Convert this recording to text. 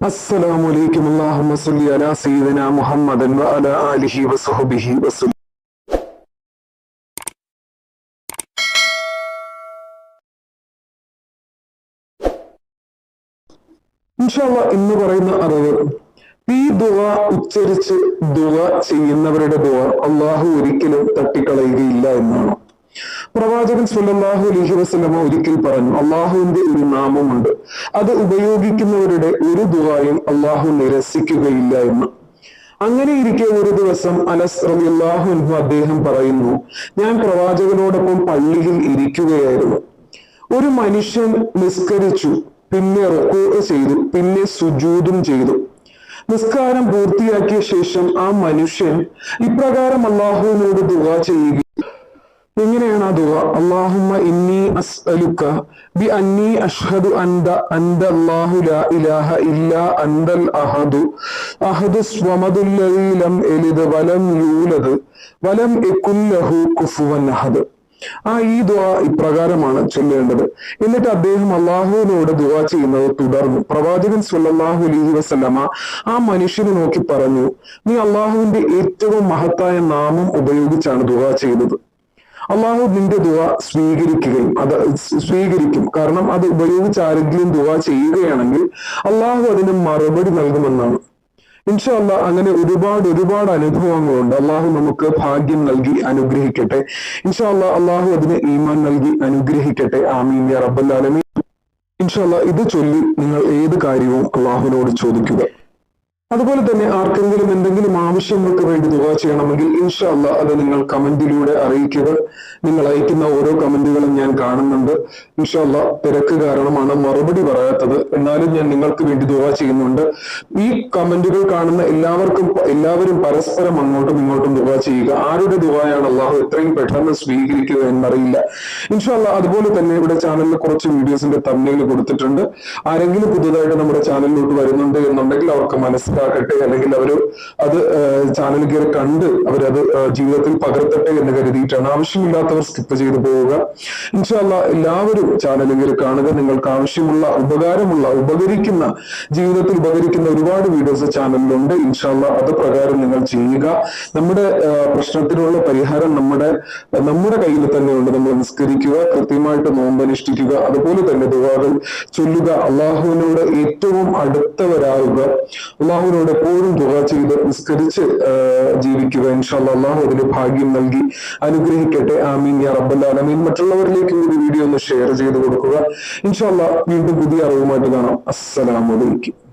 السلام عليكم اللهم صل على سيدنا محمد وعلى آله وصحبه وسلم ഇൻഷാല്ല ഇന്ന് പറയുന്ന അറിവ് ഈ ദുവ ഉച്ചരിച്ച് ദുവ ചെയ്യുന്നവരുടെ ദുവ അള്ളാഹു ഒരിക്കലും തട്ടിക്കളയുകയില്ല എന്നാണ് പ്രവാചകൻ സല്ലല്ലാഹു അലഹി വസ്ലമ ഒരിക്കൽ പറഞ്ഞു അള്ളാഹുവിന്റെ ഒരു നാമമുണ്ട്. അത് ഉപയോഗിക്കുന്നവരുടെ ഒരു ദുവായും അള്ളാഹു നിരസിക്കുകയില്ല എന്ന്. അങ്ങനെ ഇരിക്കെ ഒരു ദിവസം അനസ് റളിയല്ലാഹു അൻഹു അദ്ദേഹം പറയുന്നു ഞാൻ പ്രവാചകനോടൊപ്പം പള്ളിയിൽ ഇരിക്കുകയായിരുന്നു. ഒരു മനുഷ്യൻ നിസ്കരിച്ചു പിന്നെ റെക്കോർഡ് ചെയ്തു പിന്നെ സുജൂതും ചെയ്തു. നിസ്കാരം പൂർത്തിയാക്കിയ ശേഷം ആ മനുഷ്യൻ ഇപ്രകാരം അള്ളാഹുവിനോട് ദുവാ ചെയ്യുക എങ്ങനെയാണ് ആ ദുവ അള്ളാഹുമ്മ ഇന്നി അസ്അലുക്ക ബി അന്നി അഷ്ഹദു അന്ത അന്ത അല്ലാഹു ലാ ഇലാഹ ഇല്ലാ അന്തൽ അഹദു. അഹദു സ്വമദുല്ലദീ ലം യലിദ് വലം യൂലദ് വലം യകുൽ ലഹു കുഫുവൻ അഹദ്. ആ ഈ ദുആ ഇപ്രകാരമാണ് ചൊല്ലേണ്ടത്. എന്നിട്ട് അദ്ദേഹം അള്ളാഹുവിനോട് ദുവ ചെയ്യുന്നത് തുടർന്നു. പ്രവാചകൻ സുല്ലാഹു അലൈഹി വസല്ലമ ആ മനുഷ്യനെ നോക്കി പറഞ്ഞു നീ അള്ളാഹുവിന്റെ ഏറ്റവും മഹത്തായ നാമം ഉപയോഗിച്ചാണ് ദുവ ചെയ്തത് അള്ളാഹു നിന്റെ ദുവ സ്വീകരിക്കുകയും അത് സ്വീകരിക്കും. കാരണം അത് ഉപയോഗിച്ച് ആരെങ്കിലും ദുവ ചെയ്യുകയാണെങ്കിൽ അള്ളാഹു അതിന് മറുപടി നൽകുമെന്നാണ്. ഇൻഷല്ല അങ്ങനെ ഒരുപാട് ഒരുപാട് അനുഭവങ്ങളുണ്ട്. അള്ളാഹു നമുക്ക് ഭാഗ്യം നൽകി അനുഗ്രഹിക്കട്ടെ. ഇൻഷല്ല അള്ളാഹു അതിന് ഈമാൻ നൽകി അനുഗ്രഹിക്കട്ടെ. ആമീൻ ആലമീൻ. ഇൻഷല്ല ഇത് ചൊല്ലി നിങ്ങൾ ഏത് കാര്യവും അള്ളാഹുവിനോട് ചോദിക്കുക. അതുപോലെ തന്നെ ആർക്കെങ്കിലും എന്തെങ്കിലും ആവശ്യങ്ങൾക്ക് വേണ്ടി ദുവാ ചെയ്യണമെങ്കിൽ ഇൻഷാല്ല അത് നിങ്ങൾ കമന്റിലൂടെ അറിയിക്കുക. നിങ്ങൾ അയക്കുന്ന ഓരോ കമന്റുകളും ഞാൻ കാണുന്നുണ്ട്. ഇൻഷാല്ല തിരക്ക് കാരണമാണ് മറുപടി പറയാത്തത്. എന്നാലും ഞാൻ നിങ്ങൾക്ക് വേണ്ടി ദുവാ ചെയ്യുന്നുണ്ട്. ഈ കമന്റുകൾ കാണുന്ന എല്ലാവർക്കും എല്ലാവരും പരസ്പരം അങ്ങോട്ടും ഇങ്ങോട്ടും ദുവാ ചെയ്യുക. ആരുടെ ദുവായാണ് അള്ളാഹു എത്രയും പെട്ടെന്ന് സ്വീകരിക്കുക എന്നറിയില്ല. ഇൻഷാല്ല അതുപോലെ തന്നെ ഇവിടെ ചാനലിൽ കുറച്ച് വീഡിയോസിന്റെ തമ്മിൽ കൊടുത്തിട്ടുണ്ട്. ആരെങ്കിലും പുതുതായിട്ട് നമ്മുടെ ചാനലിലോട്ട് വരുന്നുണ്ട് എന്നുണ്ടെങ്കിൽ അവർക്ക് മനസ്സിലാക്കട്ടെ? അല്ലെങ്കിൽ അവർ അത് ചാനൽ കയറി കണ്ട് അവരത് ജീവിതത്തിൽ പകർത്തട്ടെ എന്ന് കരുതിയിട്ടാണ് ആവശ്യമില്ലാത്തവർ സ്കിപ്പ് ചെയ്തു പോവുക. ഇൻഷാല്ല എല്ലാവരും ചാനൽ കയറി കാണുക. നിങ്ങൾക്ക് ആവശ്യമുള്ള ഉപകാരമുള്ള ഉപകരിക്കുന്ന ജീവിതത്തിൽ ഉപകരിക്കുന്ന ഒരുപാട് വീഡിയോസ് ചാനലിലുണ്ട് ഇൻഷാല്ല അത് പ്രകാരം നിങ്ങൾ ചെയ്യുക. നമ്മുടെ പ്രശ്നത്തിനുള്ള പരിഹാരം നമ്മുടെ നമ്മുടെ കയ്യിൽ തന്നെയുണ്ട് നമ്മൾ നിസ്കരിക്കുക കൃത്യമായിട്ട് നോമ്പനുഷ്ഠിക്കുക. അതുപോലെ തന്നെ ദുവാകൾ ചൊല്ലുക. അള്ളാഹുവിനോട് ഏറ്റവും അടുത്തവരാകുക. അള്ളാഹുവിനോട് എപ്പോഴും ദുവ ചെയ്ത് നിസ്കരിച്ച് ജീവിക്കുക. ഇൻഷാല്ല അള്ളാഹു അതിന് ഭാഗ്യം നൽകി. അനുഗ്രഹിക്കട്ടെ. ആമീൻ യാ റബ്ബൽ ആലമീൻ. മറ്റുള്ളവരിലേക്ക് ഈ വീഡിയോ ഒന്ന് ഷെയർ ചെയ്ത് കൊടുക്കുക. ഇൻഷാല്ല വീണ്ടും പുതിയ അറിവുമായിട്ട് കാണാം. അസ്സലാമലൈക്കും